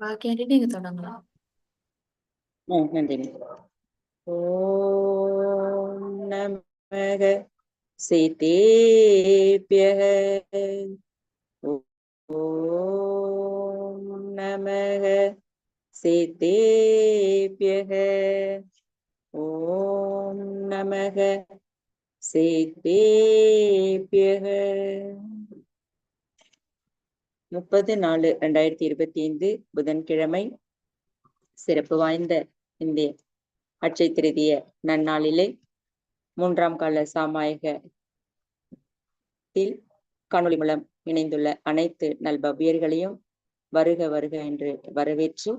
பாக்கியாண்டி நீங்க தொடங்கலாம். ம், நன்றி. ஓம் நமக சீதேபியக ஓம் நமக சீதேபியக ஓம் நமக சீதேபியக முப்பது நாலு ரெண்டாயிரத்தி இருபத்தி ஐந்து புதன்கிழமை சிறப்பு வாய்ந்த இந்த அட்சய திருதிய நன்னாளிலே மூன்றாம் கால சாமாயகத்தில் காணொளி மூலம் இணைந்துள்ள அனைத்து நல்பவ்யர்களையும் வருக வருக என்று வரவேற்று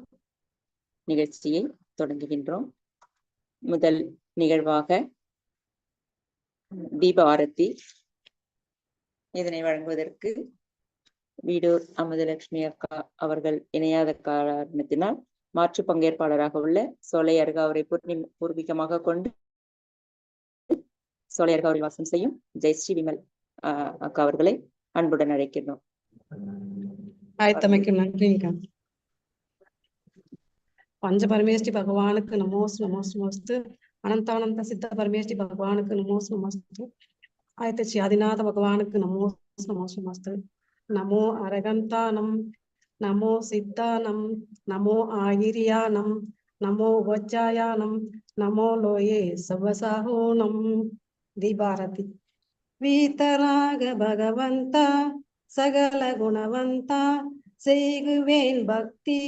நிகழ்ச்சியை தொடங்குகின்றோம். முதல் நிகழ்வாக தீப ஆரத்தி இதனை வழங்குவதற்கு வீடூர் அமுதலட்சுமி அக்கா அவர்கள் இணையாத காரணத்தினால் மாற்று பங்கேற்பாளராக உள்ள சோலை அருகாவரை பூர்ணி பூர்வீகமாக கொண்டு சோலை அருகாவரில் வாசம் செய்யும் ஜெயஸ்ரீ விமல் அக்கா அவர்களை அன்புடன் அழைக்கிறோம் ஆயத்தமைக்கு நன்றிங்க பஞ்ச பரமேஷ்டி பகவானுக்கு நமோஸ் நமோஸ் நமஸ்து. அனந்தானந்த சித்த பரமேஷ்டி பகவானுக்கு நமோஸ் நமஸ்து. ஆயத்த ஸ்ரீ ஆதிநாத பகவானுக்கு நமோஸ் நமோஸ் நமஸ்து. நமோ அரகந்தானம் நமோ சித்தானம் நமோ ஆயிரியானம் நமோ வஜ்ஜாயானம் நமோ லோயே சவசாகோனம் திபாரதி வீத்தராக பகவந்தா சகல குணவந்தா செய்குவேன் பக்தி.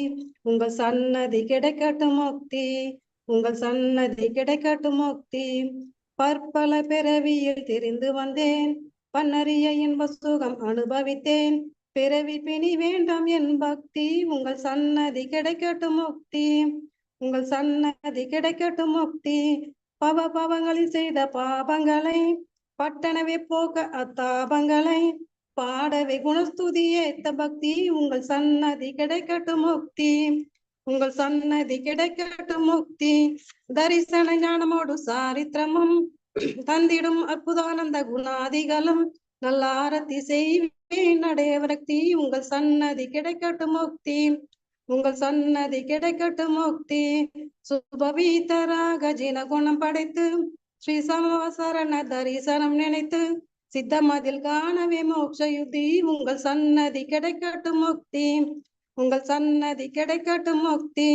உங்கள் சன்னதி கிடைக்கட்டும் முக்தி. உங்கள் சன்னதி கிடைக்கட்டும் முக்தி. பற்பல பிறவியில் தெரிந்து வந்தேன். பன்னறிய இன்ப சுகம் அனுபவித்தேன். பிறவி பிணி வேண்டாம் என் பக்தி உங்கள் சன்னதி கிடைக்கட்டும் முக்தி. உங்கள் சன்னதி கிடைக்கட்டும் முக்தி. பவ பவங்களில் செய்த பாபங்களை பட்டணவே போக்க அத்தாபங்களை. பாடவே குணஸ்துதி ஏத்த பக்தி உங்கள் சன்னதி கிடைக்கட்டும் முக்தி. உங்கள் சன்னதி கிடைக்கட்டும் முக்தி. தரிசன ஞானமோடு சாரித்திரமும் தந்திடும் அற்புதானந்த குணாதிகளும் நல்ல ஆரத்தி செய்வேன் அடையவரக்தி உங்கள் சன்னதி கிடைக்கட்டும் முக்தி. உங்கள் சன்னதி கிடைக்கட்டும் முக்தி. சுபவீதராக ஜின குணம் படைத்து ஸ்ரீ சமவசரண தரிசனம் நினைத்து சித்தமதில் காணவே மோட்ச யுத்தி உங்கள் சன்னதி கிடைக்கட்டும் முக்தி. உங்கள் சன்னதி கிடைக்கட்டும் முக்தி.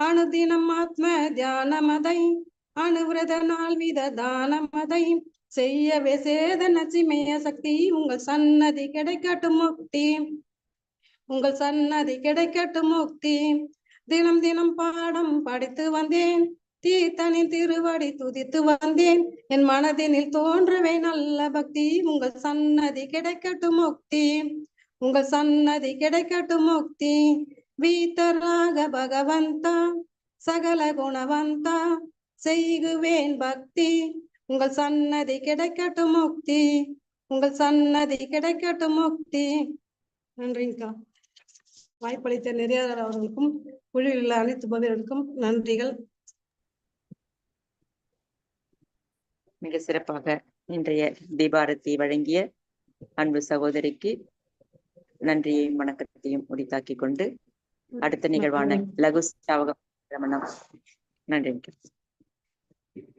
அனுதினம் ஆத்ம தியானமதை அனுவிரத நாள் வித தானமதையும் செய்யவே சேதன நச்சிமய சக்தி உங்கள் சன்னதி கிடைக்கட்டும் முக்தி. உங்கள் சன்னதி கிடைக்கட்டும் முக்தி. தினம் தினம் பாடம் படித்து வந்தேன். தீர்த்தனின் திருவடி துதித்து வந்தேன். என் மனதினில் தோன்றவே நல்ல பக்தி. உங்கள் சன்னதி கிடைக்கட்டும் முக்தி. உங்கள் சன்னதி கிடைக்கட்டும் முக்தி. வீத்தராக பகவந்தா சகல குணவந்தா செய்குவேன் பக்தி. உங்கள் சன்னதி கிடைக்கட்டும் முக்தி. உங்கள் சன்னதி கிடைக்கட்டும் முக்தி. நன்றிங்கக்கா வாய்ப்பளித்த நெறியாளர் அவர்களுக்கும் குழுவில் உள்ள அனைத்து பகுதிகளுக்கும் நன்றிகள். மிக சிறப்பாக இன்றைய தீபாரத்தி வழங்கிய அன்பு சகோதரிக்கு நன்றியையும் வணக்கத்தையும் உரித்தாக்கிக் கொண்டு அடுத்த நிகழ்வான லகு சாவகம் நன்றி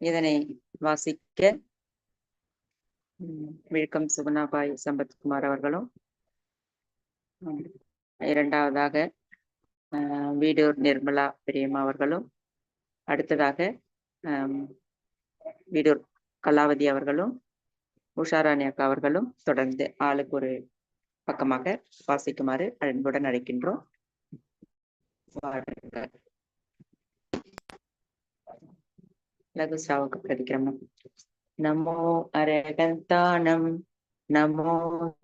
இதனை வாசிக்க விழுக்கம் சுகுணாபாய் சம்பத்குமார் அவர்களும் இரண்டாவதாக அஹ், வீடூர் நிர்மலா பிரியம்மா அவர்களும் அடுத்ததாக வீடூர் கலாவதி அவர்களும் உஷாராணி அக்கா அவர்களும் தொடர்ந்து ஆளுக்கு ஒரு பக்கமாக வாசிக்குமாறு அன்புடன் அழைக்கின்றோம் வாருங்கள். லகு சாவுக்கு பிரதிக்கிரமம் நமோ அரகந்தானம் நமோ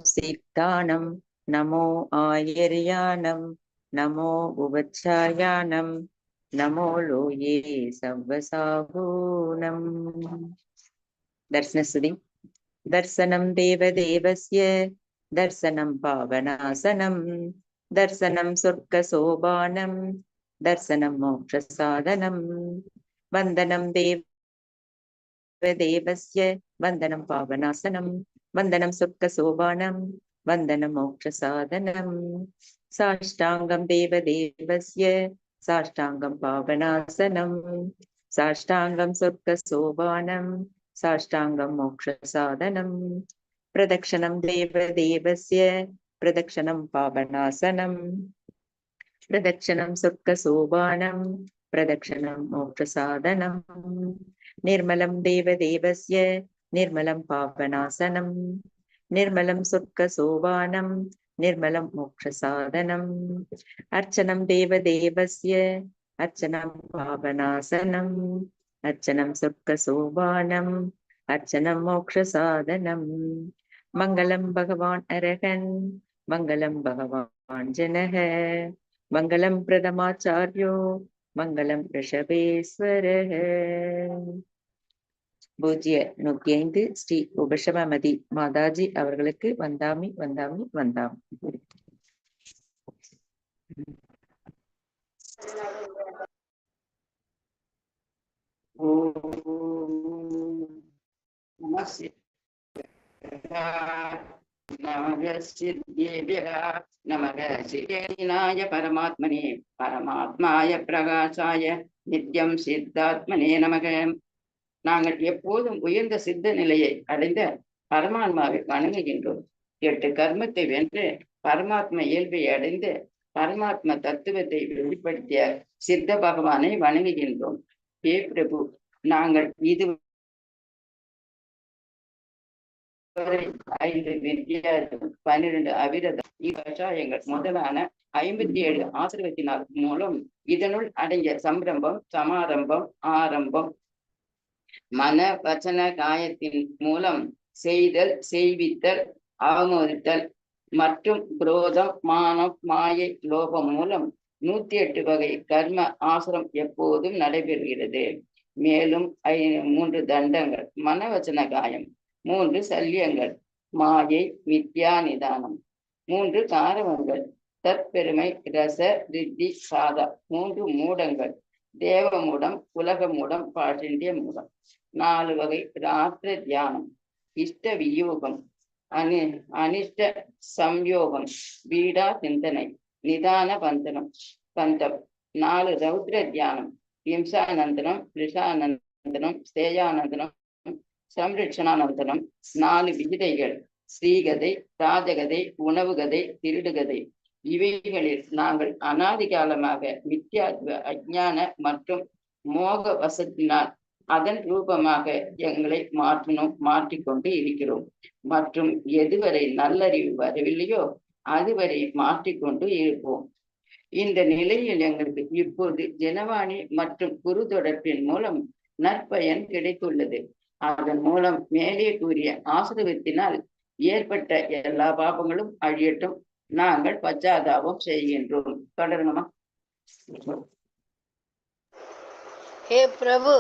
சித்தானம் நமோ ஆயர்யானம் நமோ உபச்சாயானம் நமோ லோயே சவ்வசாகூனம் தர்சனஸ்துதி தர்சனம் தேவதேவஸ்ய தர்சனம் பாவனாசனம் தர்சனம் சொர்க்கசோபானம் தர்சனம் மோட்சசாதனம் வந்தனம் தேவதேவஸ்ய வந்தனம் பாவநாசனம் வந்தனம் சொர்க்க சோபானம் வந்தனம் மோட்சசாதனம் சாஷ்டாங்கம் தேவதேவஸ்ய சாஷ்டாங்கம் பாவநாசனம் சாஷ்டாங்கம் சொர்க்க சோபானம் சாஷ்டாங்கம் மோட்சசாதனம் பிரதக்ஷணம் தேவதேவஸ்ய பிரதக்ஷணம் பாவநாசனம். பிரதக்ஷணம் சொர்க்க சோபானம் प्रदक्षिणं मोक्षसाधनं निर्मलं देवदेवस्य निर्मलं पावनासनं निर्मलं सुखसोपानं निर्मलं मोक्षसाधनम् अर्चनं देवदेवस्य अर्चनं पावनासनम् अर्चनं सुखसोपानम् अर्चनं मोक्षसाधनम् मङ्गलं भगवान् अरहन् मङ्गलं भगवान् जनः मङ्गलं प्रथमाचार्यो மங்களம் ரிஷபேஸ்வரः பூஜ்ய நூத்தி ஐந்து ஸ்ரீ உபசமதி மாதாஜி அவர்களுக்கு வந்தாமி வந்தாமி வந்தாமி. ஓ சித்தியேபியः நமக சிதேனாய பரமாத்மனே பரமாத்மாய பிரகாசாய நித்யம் சித்தாத்மனே நமக நாங்கள் எப்போதும் உயர்ந்த சித்த நிலையை அடைந்த பரமாத்மாவை வணங்குகின்றோம். எட்டு கர்மத்தை வென்று பரமாத்ம இயல்பை அடைந்து பரமாத்ம தத்துவத்தை வெளிப்படுத்திய சித்த பகவானை வணங்குகின்றோம். ஹே பிரபு நாங்கள் இது ஐந்து வித்தியாசம் பன்னிரண்டு அவிரதம் இவ்வசாயங்கள் முதலான ஐம்பத்தி ஏழு ஆசிரவத்தினால் மூலம் இதனுள் அடங்கிய சம்பிரம்பம் சமாரம்பம் ஆரம்பம் மன வச்சன காயத்தின் மூலம் செய்தல் செய்வித்தல் அவமதித்தல் மற்றும் குரோதம் மானம் மாயை லோபம் மூலம் நூத்தி எட்டு வகை கர்ம ஆசிரம் எப்போதும் நடைபெறுகிறது. மேலும் ஐ மூன்று தண்டங்கள் மனவச்சன காயம் மூன்று சல்லியங்கள். மாயை வித்யா நிதானம். மூன்று காரவங்கள் தற்பெருமை ரச ரித்தி சாதா. மூன்று மூடங்கள். தேவ மூடம் உலக மூடம். பாட்டிண்டிய மூடம் நாலு வகை ராத்திர தியானம். இஷ்ட வியோகம். அனி அனிஷ்ட சம்யோகம். பீடா சிந்தனை. நிதான பந்தனம் பந்தம். நாலு ரௌத்ர தியானம். இம்சானந்தனம் ரிஷானந்தனம் ஸ்தேயானந்தனம் சம்ரட்சணானந்தனம் நாலு விகிதைகள் ஸ்ரீகதை ராஜகதை உணவுகதை திருடுகதை. இவைகளில் நாங்கள் அனாதி காலமாக மித்யாத்வ அஜான மற்றும் மோக வசத்தினால் அதன் ரூபமாக எங்களை மாற்றினோம் மாற்றிக்கொண்டு இருக்கிறோம். மற்றும் எதுவரை நல்லறிவு வரவில்லையோ அதுவரை மாற்றிக்கொண்டு இருப்போம். இந்த நிலையில் எங்களுக்கு இப்போது ஜனவாணி மற்றும் குரு தொடர்பின் மூலம் நற்பயன் கிடைத்துள்ளது. அதன் மூலம் மேலே கூறிய ஆசிரவத்தினால் ஏற்பட்ட எல்லா பாபங்களும் அழியட்டும். நாங்கள் பச்சாதாபம் செய்கின்றோம். தொடருங்கம்மா. ஹே பிரபு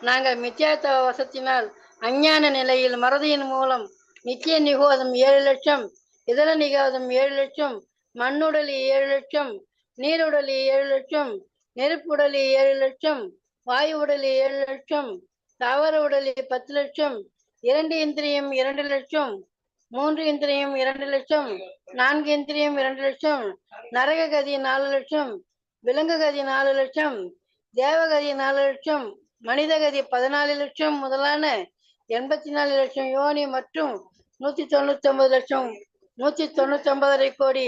நாங்கள் மித்யாத்தவ வசத்தினால் அஞ்ஞான நிலையில் மறதியின் மூலம் நித்திய நிகோதம் ஏழு லட்சம் இதர நிகோதம் ஏழு லட்சம் மண்ணுடலி ஏழு லட்சம் நீருடலி ஏழு லட்சம் நெருப்புடலி ஏழு லட்சம் வாயு உடலி ஏழு லட்சம் தாவர உடலி பத்து லட்சம் இரண்டு இந்திரியம் இரண்டு லட்சம் மூன்று இந்திரியம் இரண்டு லட்சம் நான்கு இந்திரியம் இரண்டு லட்சம் நரக கதி நாலு லட்சம் விலங்கு கதி நாலு லட்சம் தேவகதி நாலு லட்சம் மனித கதி பதினாலு லட்சம் முதலான எண்பத்தி நாலு லட்சம் யோனி மற்றும் நூத்தி தொண்ணூத்தி ஒன்பது லட்சம் நூத்தி தொண்ணூத்தி ஒன்பதரை கோடி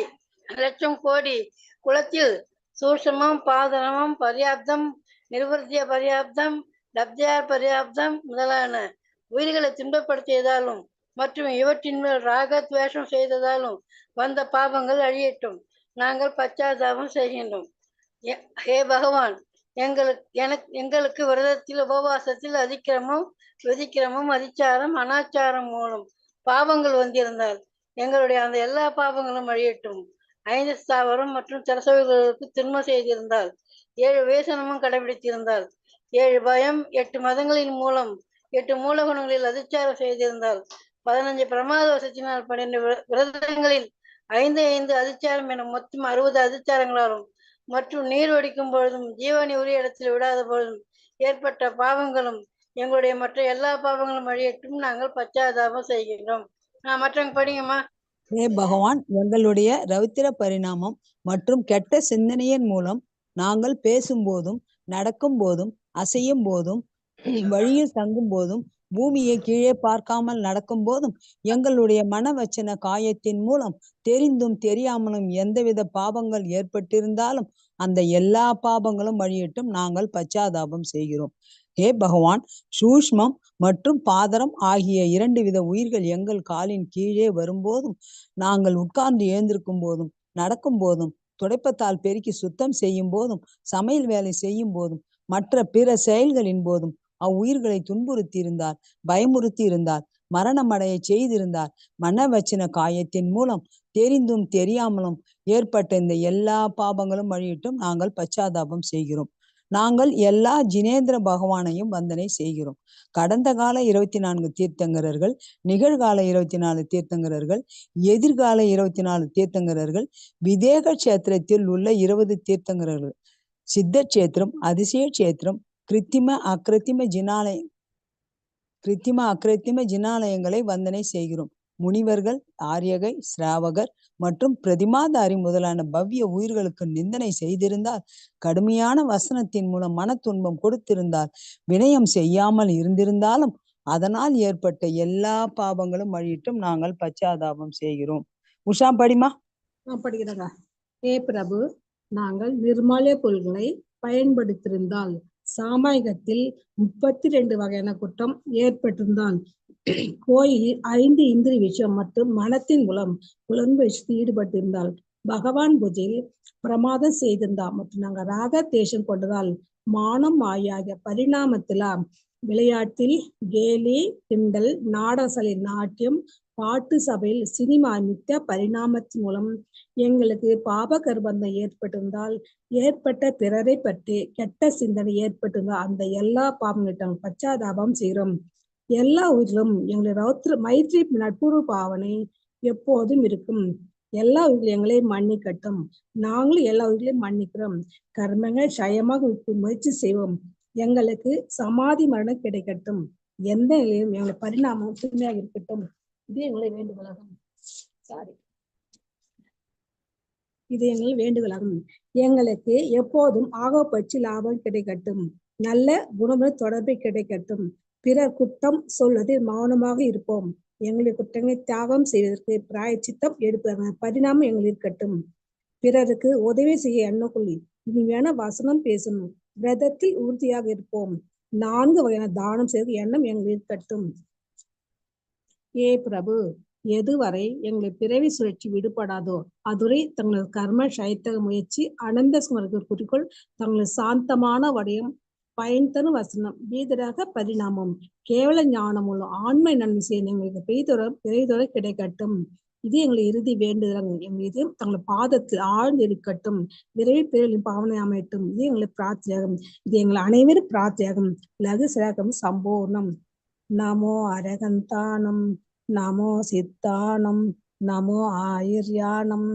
லட்சம் கோடி குளத்தில் சூஷமம் பாதனமம் பர்யாப்தம் நிர்வர்த்திய பர்யாப்தம் லப்தியார் பர்யாப்தம் முதலான உயிர்களை துன்பப்படுத்தியதாலும் மற்றும் இவற்றின் மேல் ராகத்வேஷம் செய்ததாலும் வந்த பாபங்கள் அழியட்டும். நாங்கள் பச்சாதாபம் செய்கின்றோம். எ- ஹே பகவான் எங்களுக்கு எனக்கு எங்களுக்கு விரதத்தில் உபவாசத்தில் அதிக்கிரமம் விதிக்கிரமும் அதிச்சாரம் அனாச்சாரம் மூலம் பாவங்கள் வந்திருந்தால் எங்களுடைய அந்த எல்லா பாவங்களும் அழியட்டும். ஐந்து ஸ்தாவரம் மற்றும் திரசவர்களுக்கு திண்ம செய்திருந்தால் ஏழு வேசனமும் கடைபிடித்திருந்தால் ஏழு பயம் எட்டு மதங்களின் மூலம் எட்டு மூலகுணங்களில் அதிச்சாரம் செய்திருந்தால் பதினஞ்சு பிரமாத வசத்தினால் பன்னெண்டு விரதங்களில் ஐந்து ஐந்து அதிச்சாரம் என மொத்தம் அறுபது அதிச்சாரங்களாலும் மற்றும் நீர் வடிக்கும் பொழுதும் ஜீவனி உரிய இடத்தில் விடாத பொழுதும் ஏற்பட்ட பாவங்களும் எங்களுடைய மற்ற எல்லா பாவங்களும் அழியட்டும் நாங்கள் பச்சாதாபம் செய்கின்றோம். நான் மற்றவங்க படிங்கம்மா. ஹே பகவான் எங்களுடைய ரவித்திர பரிணாமம் மற்றும் கெட்ட சிந்தனையின் மூலம் நாங்கள் பேசும்போதும் நடக்கும் போதும் அசையும் போதும் வழியில் தங்கும் போதும் பூமியை கீழே பார்க்காமல் நடக்கும் போதும் எங்களுடைய மனவச்சன காயத்தின் மூலம் தெரிந்தும் தெரியாமலும் எந்தவித பாவங்கள் ஏற்பட்டிருந்தாலும் அந்த எல்லா பாவங்களும் வழியிட்டும் நாங்கள் பச்சாதாபம் செய்கிறோம். ஹே பகவான் சூஷ்மம் மற்றும் பாதரம் ஆகிய இரண்டு வித உயிர்கள் எங்கள் காலின் கீழே வரும்போதும் நாங்கள் உட்கார்ந்து எழுந்திருக்கும் போதும் நடக்கும் போதும் துடைப்பத்தால் பெருக்கி சுத்தம் செய்யும் போதும் சமையல் வேலை செய்யும் போதும் மற்ற பிற செயல்களின் போதும் அவ்வுயிர்களை துன்புறுத்தி இருந்தால் பயமுறுத்தி இருந்தால் மரணம் அடைய செய்திருந்தால் காயத்தின் மூலம் தெரிந்தும் தெரியாமலும் ஏற்பட்ட இந்த எல்லா பாபங்களும் வழியிட்டும் நாங்கள் பச்சாதாபம் செய்கிறோம். நாங்கள் எல்லா ஜினேந்திர பகவானையும் வந்தனை செய்கிறோம். கடந்த கால இருபத்தி நான்கு தீர்த்தங்கரர்கள் நிகழ்கால இருபத்தி நாலு தீர்த்தங்கரர்கள் எதிர்கால இருபத்தி நாலு தீர்த்தங்கரர்கள் விதேக கஷேத்திரத்தில் உள்ள இருபது தீர்த்தங்கரர்கள். சித்த கஷேத்திரம் அதிசய கஷேத்திரம் கிருத்திம அக்கிருத்திம ஜினாலய கிருத்திம அக்கிருத்திம ஜினாலயங்களை வந்தனை செய்கிறோம். முனிவர்கள் ஆரியகை சிராவகர் மற்றும் பிரதிமாதாரி முதலான பவ்ய உயிர்களுக்கு நிந்தனை செய்திருந்தால் கடுமையான வசனத்தின் மூலம் மன துன்பம் கொடுத்திருந்தால் வினயம் செய்யாமல் இருந்திருந்தாலும் அதனால் ஏற்பட்ட எல்லா பாவங்களும் வழியிட்டும் நாங்கள் பச்சாதாபம் செய்கிறோம். உஷா படிமா படிக்கிறேங்க. ஏ பிரபு நாங்கள் நிர்மாலய பொருள்களை பயன்படுத்தியிருந்தால் சாமாயகத்தில் முப்பத்தி ரெண்டு வகையான குற்றம் ஏற்பட்டிருந்தான். கோயிலில் ஐந்து இந்திரி விஷயம் மற்றும் மனத்தின் மூலம் புலன்பு விஷயத்தில் ஈடுபட்டிருந்தாள். பகவான் பூஜையில் பிரமாதம் செய்திருந்தான். மற்றும் நாங்கள் ராக தேசம் கொண்டதால் மானம் ஆகிய பரிணாமத்தில விளையாட்டில் கேலி கிண்டல் நாடசலை நாட்டியம் பாட்டு சபையில் சினிமா நித்திய பரிணாமத்தின் மூலம் எங்களுக்கு பாப கர்ப்பந்தம் ஏற்பட்டிருந்தால் ஏற்பட்ட பிறரை பற்றி கெட்ட சிந்தனை ஏற்பட்டிருந்தால் அந்த எல்லா பாவங்கிட்டம் பச்சாதாபம் செய்கிறோம். எல்லா உயிரிலும் எங்களுடைய ரௌத்ர மைத்ரி நட்புறு பாவனை எப்போதும் இருக்கும். எல்லா உயிர்களும் எங்களை மன்னிக்கட்டும். நாங்களும் எல்லா உயிர்களையும் மன்னிக்கிறோம். கர்மங்கள் சயமாக விட்டு முயற்சி செய்வோம். எங்களுக்கு சமாதி மரணம் கிடைக்கட்டும். எந்த நிலையும் எங்களை பரிணாமம் தூய்மையாக இருக்கட்டும். இது எங்களை வேண்டுகோளாகும். சாரி இது எங்கள் வேண்டுகோளாகும். எங்களுக்கு எப்போதும் ஆகப்பட்சி லாபம் கிடைக்கட்டும். நல்ல குணமுள்ள தொடர்பை கிடைக்கட்டும். பிறர் குற்றம் சொல்வது மௌனமாக இருப்போம். எங்களுடைய குற்றங்களை தியாகம் செய்வதற்கு பிராயச்சித்தம் எடுப்பதற்கான பரிணாமம் எங்களுக்கு இருக்கட்டும். பிறருக்கு உதவி செய்ய எண்ணக்குள்ளி இனிமையான வசனம் பேசணும். விரதத்தில் உறுதியாக இருப்போம். நான்கு வகையான தானம் செய்து எண்ணம் எங்களுக்கு இருக்கட்டும் ஏ பிரபு எதுவரை எங்களை பிறவி சுழற்சி விடுபடாதோ அதுவரை தங்களது கர்ம சைத்தக முயற்சி அனந்த சுமருக்கு குறிக்கோள் தங்களது சாந்தமான வடிவம் பயன் தரும் வசனம் வீதராக பரிணாமம் கேவல ஞானம் மூலம் ஆண்மை நன்மை செய்ய எங்களுக்கு பெய்தொர பெய்தொர கிடைக்கட்டும். இது எங்களை இறுதி வேண்டுதல். எங்கள் இது பாதத்தில் ஆழ்ந்து இருக்கட்டும் விரைவில் பேரில் பாவனை அமையட்டும். இது எங்களை பிரார்த்தியாகும் இது எங்களை அனைவரும் பிரார்த்தியாகும் லகு சிராகம் சம்பூர்ணம். நமோ அரகந்தானம். நமோ சித்தானம். நமோ ஆயுர்யானம்.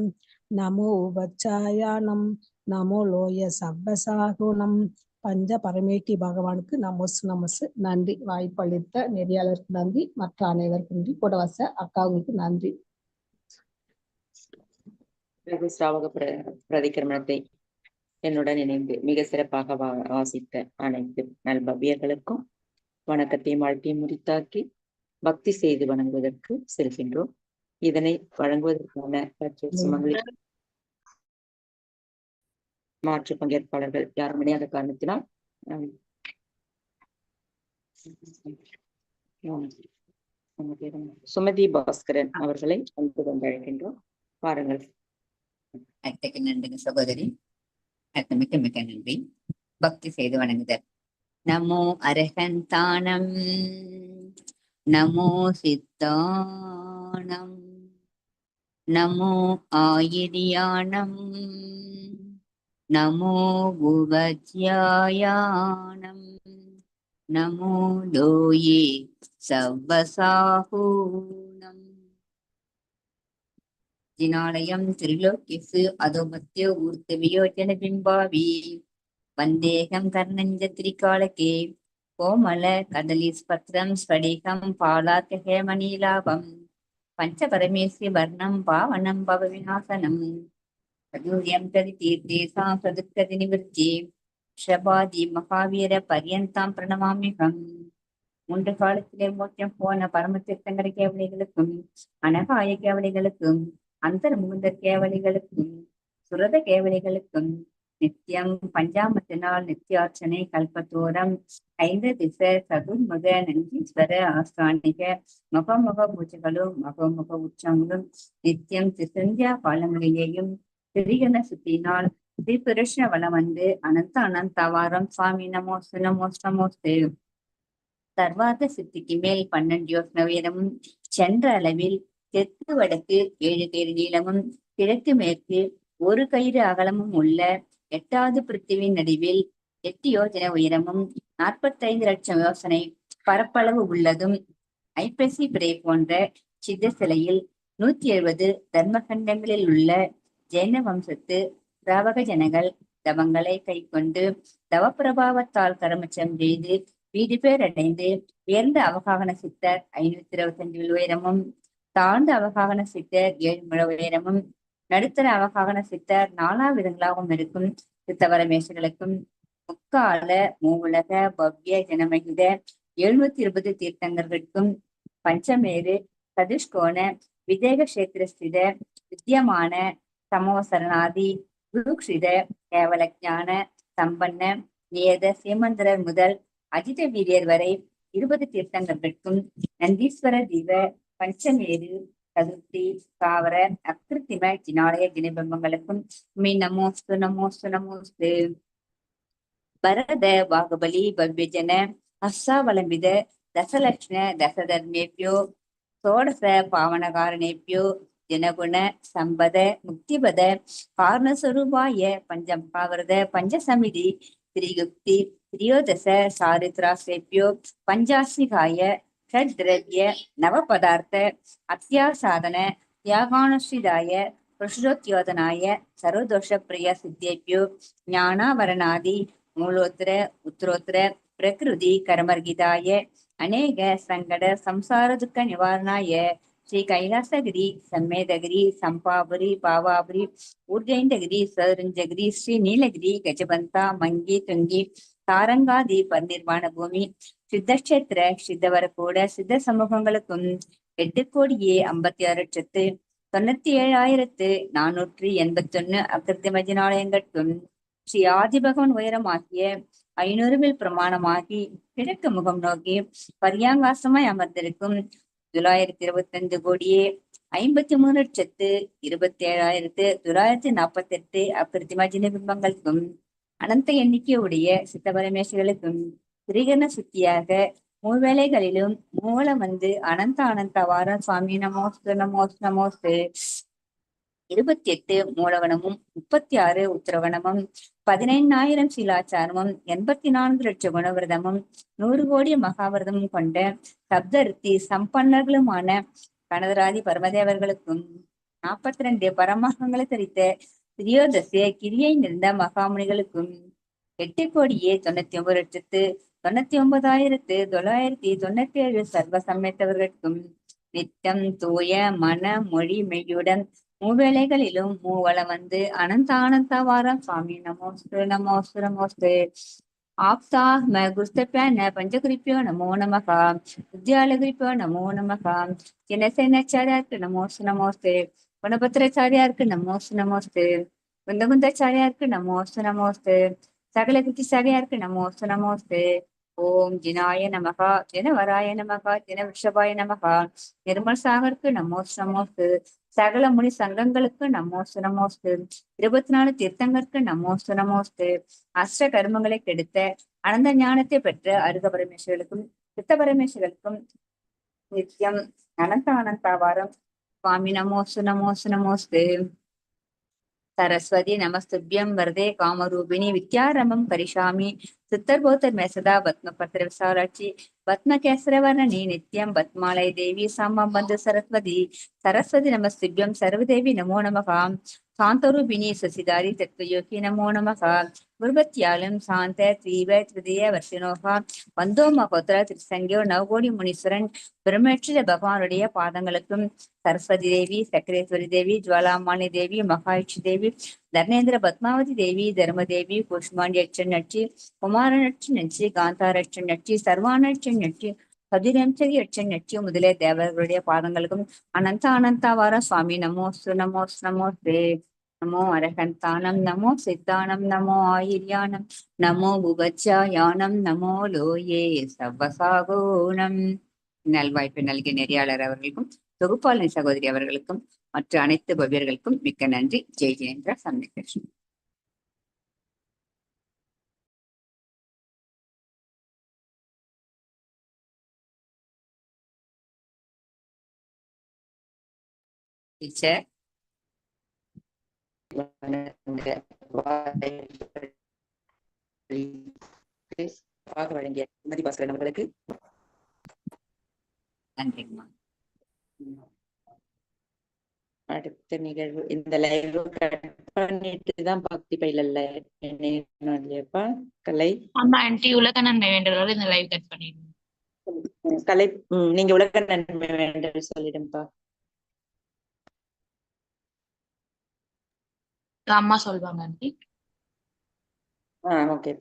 நமோ உபச்சாயானம். நமோ லோய சப்பசாகுணம் பஞ்ச பரமேட்டி பகவானுக்கு நமசு நமஸ். நன்றி. வாய்ப்பளித்த நெறியாளருக்கு நன்றி. மற்ற அனைவருக்கும் நன்றி. கூடவச அக்காவுக்கு நன்றி. ரகு ஸ்ராவக பிர பிரதிக்கிரமணத்தை என்னுடன் இணைந்து மிக சிறப்பாக வா வாசித்த அனைத்து நல்பவியர்களுக்கும் வணக்கத்தையும் வாழ்க்கையும் முடித்தாக்கி பக்தி செய்து வணங்குவதற்கு செல்கின்றோம். இதனை வழங்குவதற்கான சுமங்கலி மாற்று பங்கேற்பாளர்கள் யாரும் இணையாத காரணத்தினால் சுமதி பாஸ்கரன் அவர்களை அன்பு கொண்டு அழைக்கின்றோம். பாருங்கள். அத்தைக்கு நன்றிங்க சகோதரி அத்தை மிக்க மிக்க நன்றி பக்தி செய்து வணங்குதல் நமோ அரகந்தானம் நமோ சித்தானம் நமோ ஆயிரியானம் நமோ உபத்யாயானம் நமோ லோயே சவ்வசாகூனம் ജിനാളയം ത്രിലോക്യസ് അധോമത്യ ഊർത്തവിയോചന ബിംബാവി വന്ദേഹം കർണഞ്ചത്രികാളകേ കോമള കദലിസ്പത്രം സ്ഫടികം പാളാത്യഹേമനീലാഭം പഞ്ചപരമേശ്വര വർണം പാവനം ഭവവിനാശനം ചതുര്യം പ്രതിതീർത്ഥേശാം സദുഃഖതി നിവൃത്തി ஷபாதி மகாவீர பரியந்தாம் பிரணவாமிகம் மூன்று காலத்திலே மோட்சம் போன பரம திருத்தங்கர கேவலைகளுக்கும் அனகாய கேவலைகளுக்கும் அந்தரமுகுந்த கேவலிகளுக்கும் சுரத கேவலிகளுக்கும் நித்தியம் பஞ்சாமத்தினால் நித்தியார்ச்சனை கல்பத்தோரம் ஐந்த திச சதுர்முக நந்தீஸ்வர ஆஸ்தானிக முகமுக பூஜைகளும் மகமுக உற்சவங்களும் நித்தியம் திசந்தியா காலங்களிலேயும் திரிகன சுத்தினால் திரிபுருஷ வளம் வந்து அனந்த அனந்தவாரம் சுவாமி நமோஸ்து நமோஸ் நமோஸ்து சர்வார்த்த சித்திக்கு மேல் பன்னெண்டு யோசன உயரமும் சென்ற அளவில் தெற்கு வடக்கு ஏழு கயிறு நீளமும் கிழக்கு மேற்கு ஒரு கயிறு அகலமும் உள்ள எட்டாவது பிருத்திவின் நடுவில் எட்டு யோஜனை உயரமும் நாற்பத்தைந்து லட்சம் யோசனை பரப்பளவு உள்ளதும் ஐப்பசி பிறை போன்ற சித்த சிலையில் நூத்தி எழுபது தர்மகண்டங்களில் உள்ள ஜெயின வம்சத்து திராவக ஜனங்கள் தவங்களை கைக்கொண்டு தவப்பிரபாவத்தால் கரமச்சம் செய்து வீடு பேர் அடைந்து உயர்ந்த அவகாகன சித்தர் ஐநூத்தி இருபத்தஞ்சு உயரமும் தாழ்ந்த அவகாகன சித்தர் ஏழு முழ உயரமும் நடுத்தர அவகாகன சித்தர் நாலாவிதங்களாகவும் இருக்கும். சித்தவரமேசர்களுக்கும் முக்கால மூவுலக பவ்ய ஜனமகித எழுநூத்தி இருபது தீர்த்தங்கர்களுக்கும் பஞ்சமேரு சதுஷ்கோண விதேக கஷேத்திரஸ்தித வித்தியமான சமோசரணாதி குருக்ஷித கேவலஜான சம்பன்ன நியத சீமந்தரர் முதல் அஜித வீரியர் வரை இருபது தீர்த்தங்கர்களுக்கும் நந்தீஸ்வர தீப பஞ்சமேரு சதுர்த்தி தாவர அக்கிருத்திம ஜினாலய தினபிம்பங்களுக்கும் மீ நமோஸ்து நமோஸ்து நமோஸ்து பரத பாகுபலி பவ்யஜன ஹர்ஷாவலம்பித தசலட்சண தசதர்மேபியோ சோடச பாவனகாரணேபியோ ஜனகுண சம்பத முக்திபத காரணஸ்வரூபாய பஞ்சமகாவிரத பஞ்சசமிதி திரியுக்தி திரியோதச சாரித்ராசேபியோ பஞ்சாசிகாய ஷட்திரவிய நவபதார்த்த அத்தியாசாதன தியாகானுஷ்டிதாய பிரசுரோத்யோதனாய சர்வதோஷ பிரிய சித்தேபியோ ஞானாவரணாதி மூலோத்திர உத்தரோத்தர பிரகிருதி கர்மர்கிதாய அநேக சங்கட சம்சார துக்க நிவாரணாய ஸ்ரீ கைலாசகிரி சம்மேதகிரி சம்பாபுரி பாவாபுரி ஊர்ஜைந்தகிரி சதுரஞ்சகிரி ஸ்ரீ நீலகிரி கஜபந்தா மங்கி துங்கி தாரங்காதி நிர்வாண பூமி. சித்தக்ஷேத்திர சித்தவர கூட சித்த சமூகங்களுக்கும் எட்டு கோடியே ஐம்பத்தி ஆறு லட்சத்து தொண்ணூத்தி ஏழாயிரத்து நானூற்றி எண்பத்தி ஒன்னு அகிருத்தி மஜினாலயங்கட்கும் ஸ்ரீ ஆதிபகவன் உயரமாகிய ஐநூறுவில் பிரமாணமாகி கிழக்கு முகம் நோக்கி பரியாங்காசமாய் அமர்ந்திருக்கும் தொள்ளாயிரத்தி இருபத்தி அஞ்சு கோடியே ஐம்பத்தி மூணு லட்சத்து இருபத்தி ஏழாயிரத்து தொள்ளாயிரத்தி நாற்பத்தி எட்டு அப்பிரதிமா ஜினபிம்பங்களுக்கும் அனந்த எண்ணிக்கையுடைய சித்தபரமேஸ்வர்களுக்கும் திரிகரண சுத்தியாக மூவேளைகளிலும் மூலம் வந்து அனந்த அனந்த வாரம் சுவாமி நமோஸ்து நமோஸ் நமோஸ்து. இருபத்தி எட்டு மூலவனமும் முப்பத்தி ஆறு உத்தரவனமும் பதினைந்தாயிரம் சீலாச்சாரமும் எண்பத்தி நான்கு லட்சம் குணவிரதமும் நூறு கோடி மகாவிரதமும் கொண்ட சப்தருத்தி சம்பன்னர்களுமான கனதராதி பரமதேவர்களுக்கும் நாற்பத்தி ரெண்டு பரமாகங்களை தெரித்த திரியோதசிய கிரியை நிறைந்த மகாமுனிகளுக்கும் எட்டு கோடியே தொண்ணூத்தி ஒன்பது லட்சத்து தொண்ணூத்தி ஒன்பதாயிரத்து தொள்ளாயிரத்தி தொண்ணூத்தி ஏழு சர்வ சமயத்தவர்களுக்கும் நித்தம் தூய மன மொழி மெய்யுடன் மூவேளைகளிலும் மூவளம் வந்து அனந்த ஆனந்தவாரம் சுவாமி நமோஸ்து நமோஸ்து நமோஸ்து. ஆப்தா ம குருஸ்தப்யான பஞ்சகுரிப்பியோ நமோ நமகா வித்யாலகுரிப்பியோ நமோ நமகா ஜனசேனாச்சாரியாருக்கு நமோஸ்து நமோஸ்து. குணபத்திராச்சாரியாருக்கு நமோஸ்து நமோஸ்து குந்தகுந்தாச்சாரியாருக்கு நமோஸ்து நமோஸ்து சகல குத்திசாரியாருக்கு நமோஸ்து நமோஸ்து ஓம் ஜினாய நமகா ஜனவராய நமகா ஜன விஷபாய நமகா நிர்மல் சாகருக்கு நமோஸ் நமோஸ்து சகல முனி சங்கங்களுக்கு நமோஸ்து நமோஸ்து இருபத்தி நாலு தீர்த்தங்களுக்கு நமோஸ்து நமோஸ்து அஷ்ட கர்மங்களை கெடுத்த அனந்த ஞானத்தை பெற்ற அருக பரமேஸ்வர்களுக்கும் சித்த பரமேஸ்வர்களுக்கும் நித்தியம் அனந்த அனந்தாவாரம் சுவாமி நமோசு நமோசு நமோஸ்து சரஸ்வதி நமஸ்துபியம் வரதே காமரூபிணி வித்யாரம்பம் சித்தர் போத்தர் மேசதா பத்ம பத்மபத்திர விசாலாட்சி. பத்மகேசரவர்ணனி நித்யம் பத்மாலய தேவி சாம்பந்து சரஸ்வதி. சரஸ்வதி நமஸ்துபியம் சர்வதேவி நமோ நமகாம் சாந்தரூபிணி சசிதாரி தத்வயோகி நமோ நமகா குருபத்யாலும் சாந்த தீப திருதய வர்த்தினோகா வந்தோ மகோதர திருசங்கியோ நவகோடி முனீஸ்வரன் பிரம்மேற்றிர பகவானுடைய பாதங்களுக்கும். சரஸ்வதி தேவி சக்கரேஸ்வரி தேவி ஜுவலாமானி தேவி மகாயுஷி தேவி தர்ணேந்திர பத்மாவதி தேவி தர்மதேவி குஷ்மாண்டி அச்சன் நட்சி குமாரனட்சன் நட்சி காந்தாரட்சன் நட்சி சர்வானட்சன் நட்சி பதிரம்சரி அச்சன் நட்சி முதலிய தேவர்களுடைய பாதங்களுக்கும். அனந்த அனந்தாவார சுவாமி நமோஸ் நமோஸ் நமோஸ்தே நமோ அரகந்தானம் நமோ சித்தானம் நமோ ஆயிர்யானம் நமோ புபச்சாயானம் நமோ லோயே சவ்வசாகோணம் நல்வாய்ப்பு நல்கிய நெறியாளர் அவர்களுக்கும் தொகுப்பாளி சகோதரி அவர்களுக்கும் மற்ற அனைத்து பவியர்களுக்கும் மிக்க நன்றி. ஜெய் ஜெயேந்திர சந்திரகிருஷ்ணன் டீச்சர். வழங்கிய சுமதி பாஸ்கரன் அவர்களுக்கு நன்றிங்கம்மா அடுத்த நிகழ்வு. இந்த லைவ் கட் பண்ணிட்டு தான் பக்தி பயிலல்ல என்ன இல்லையாப்பா? கலை. ஆமா ஆன்ட்டி உலக நன்மை வேண்டவர்கள் இந்த லைவ் கட் பண்ணிடுங்க கலை நீங்க உலக நன்மை வேண்டும் சொல்லிடும்பா அம்மா சொல்வாங்க ஆன்ட்டி ஆ ஓகே.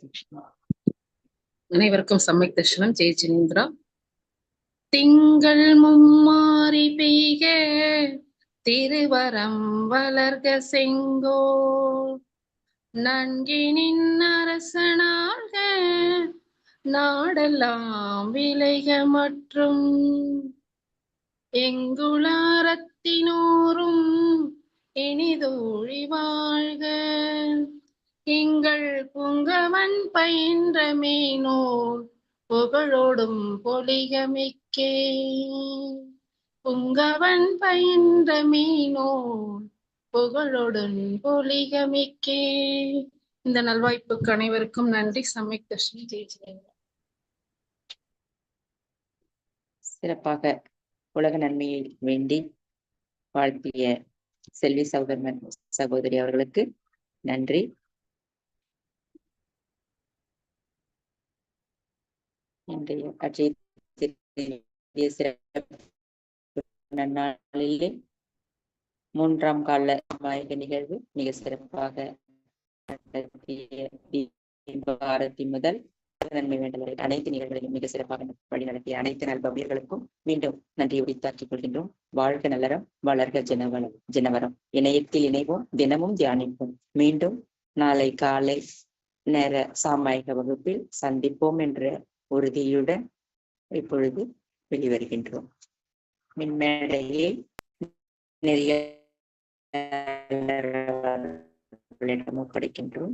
அனைவருக்கும் சம்யக் தர்ஷனம். ஜெய் ஜினேந்திரா. திங்கள் மும்மாறி பெய்க திருவரம் வளர்க செங்கோ. நன்கினின் அரசனாக நாடெல்லாம் விளைக மற்றும். எங்குளாரத்தினோரும் இனிதோழி வாழ்க எங்கள் புங்கவன் பயின்ற மீனோர் புகழோடும் பொலிகமிக்கே. புங்கவன் பயின்ற மீனோர் புகழோடும் பொலிகமிக்கே. இந்த நல்வாய்ப்புக்கு அனைவருக்கும் நன்றி. சமைக் தர்ஷன் ஜெய் சிறப்பாக உலக நன்மையை வேண்டி வாழ்த்திய செல்வி சௌதர்மன் சகோதரி அவர்களுக்கு நன்றி. இன்றைய நன்னாளிலே மூன்றாம் கால மாயக நிகழ்வு மிக சிறப்பாக பாரதி முதல் நன்மை வேண்டல் அனைத்து நிகழ்வுகளையும் மிக சிறப்பாக வழி நடத்திய அனைத்து நல்பவியர்களுக்கும் மீண்டும் நன்றி உரித்தாக்கிக் கொள்கின்றோம். வாழ்க நலரம் வளர்க ஜனவரம் ஜனவரம். இணையத்தில் இணைவோம் தினமும் தியானிப்போம். மீண்டும் நாளை காலை நேர சாமாயிக வகுப்பில் சந்திப்போம் என்ற உறுதியுடன் இப்பொழுது வெளிவருகின்றோம். மின்மேடையை நெறிய ஒப்படைக்கின்றோம்